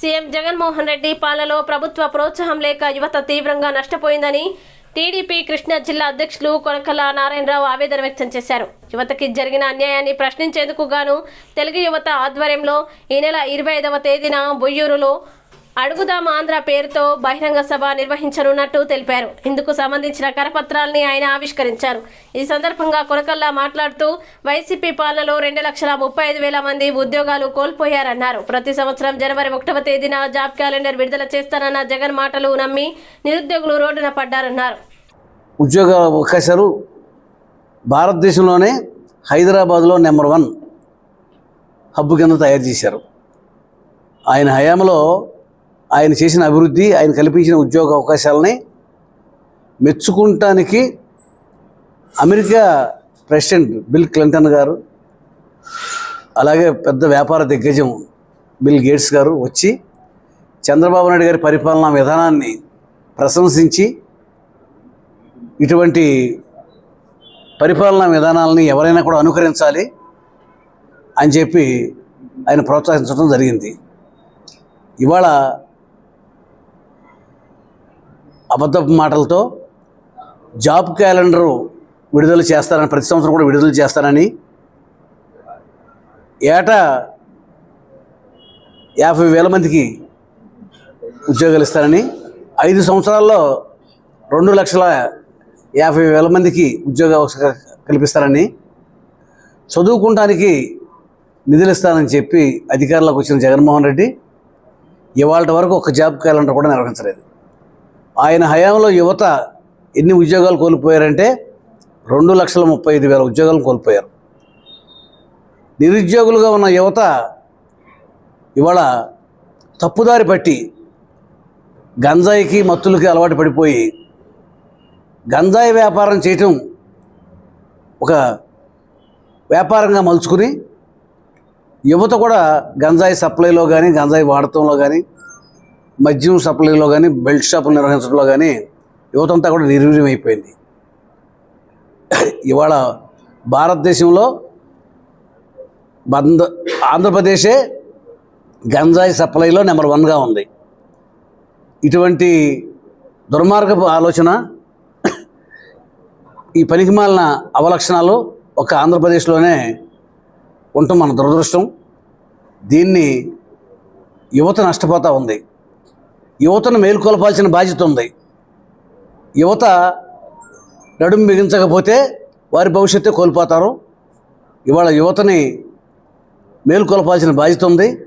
CM Jaganmohan Reddy పాలనలో ప్రభుత్వ ప్రోత్సాహం లేక యువత తీవ్రంగా నష్టపోయిందని టీడీపీ కృష్ణా జిల్లా అధ్యక్షులు కొనకల నారాయణరావు ఆవేదన వ్యక్తం చేశారు. యువతకి జరిగిన అన్యాయాన్ని ప్రశ్నించేందుకు గాను తెలుగు యువత ఆధ్వర్యంలో ఈ నెల ఇరవై ఐదవ తేదీన బొయ్యూరులో అడుగుదాం ఆంధ్ర పేరుతో బహిరంగ సభ నిర్వహించనున్నట్టు తెలిపారు. ఇందుకు సంబంధించిన కరపత్రాల్ని ఆయన ఆవిష్కరించారు. ఈ సందర్భంగా కొనకల్లా మాట్లాడుతూ వైసీపీ పాలనలో రెండు లక్షల ముప్పై ఐదు వేల మంది ఉద్యోగాలు కోల్పోయారన్నారు. ప్రతి సంవత్సరం జనవరి ఒకటవ తేదీన జాబ్ క్యాలెండర్ విడుదల చేస్తానన్న జగన్ మాటలు నమ్మి నిరుద్యోగులు రోడ్డున పడ్డారన్నారు. ఉద్యోగ అవకాశాలు భారతదేశంలోనే హైదరాబాద్లో నెంబర్ వన్ హబ్బు కింద తయారు చేశారు. ఆయన హయాంలో ఆయన చేసిన అభివృద్ధి ఆయన కల్పించిన ఉద్యోగ అవకాశాలని మెచ్చుకుంటానికి America president Bill Clinton garu అలాగే పెద్ద వ్యాపార దిగ్గజం బిల్ గేట్స్ గారు వచ్చి చంద్రబాబు నాయుడు గారి పరిపాలనా విధానాన్ని ప్రశంసించి ఇటువంటి పరిపాలనా విధానాలని ఎవరైనా కూడా అనుకరించాలి అని చెప్పి ఆయన ప్రోత్సహించడం జరిగింది. ఇవాళ అబద్ధపు మాటలతో జాబ్ క్యాలెండరు విడుదల చేస్తారని ప్రతి సంవత్సరం కూడా విడుదల చేస్తారని ఏటా యాభై వేల మందికి ఉద్యోగాలు ఇస్తారని ఐదు సంవత్సరాల్లో రెండు లక్షల యాభై వేల మందికి ఉద్యోగ అవకాశాలు కల్పిస్తారని చదువుకుంటానికి నిధులు ఇస్తానని చెప్పి అధికారులకు వచ్చిన జగన్మోహన్ రెడ్డి ఇవాళ వరకు ఒక జాబ్ క్యాలెండర్ కూడా నిర్వహించలేదు. ఆయన హయాంలో యువత ఎన్ని ఉద్యోగాలు కోల్పోయారంటే రెండు లక్షల ముప్పై ఐదు వేల ఉద్యోగాలు కోల్పోయారు. నిరుద్యోగులుగా ఉన్న యువత ఇవాళ తప్పుదారి పట్టి గంజాయికి మత్తులకి అలవాటు పడిపోయి గంజాయి వ్యాపారం చేయటం ఒక వ్యాపారంగా మలుచుకుని యువత కూడా గంజాయి సప్లైలో కానీ గంజాయి వాడటంలో కానీ మద్యం సప్లైలో కానీ బెల్ట్ షాపులు నిర్వహించడంలో కానీ యువతంతా కూడా నిర్వీర్యం అయిపోయింది ఇవాళ భారతదేశంలో బంద ఆంధ్రప్రదేశే గంజాయి సప్లైలో నెంబర్ వన్గా ఉంది. ఇటువంటి దుర్మార్గపు ఆలోచన ఈ పనికిమాలిన అవలక్షణాలు ఒక ఆంధ్రప్రదేశ్లోనే ఉండటం మన దురదృష్టం. దీన్ని యువత నష్టపోతూ ఉంది. యువతను మేల్కొల్పాల్సిన బాధ్యత ఉంది. యువత నడుము బిగించకపోతే వారి భవిష్యత్తు కోల్పోతారు. ఇవాళ యువతని మేల్కొల్పాల్సిన బాధ్యత ఉంది.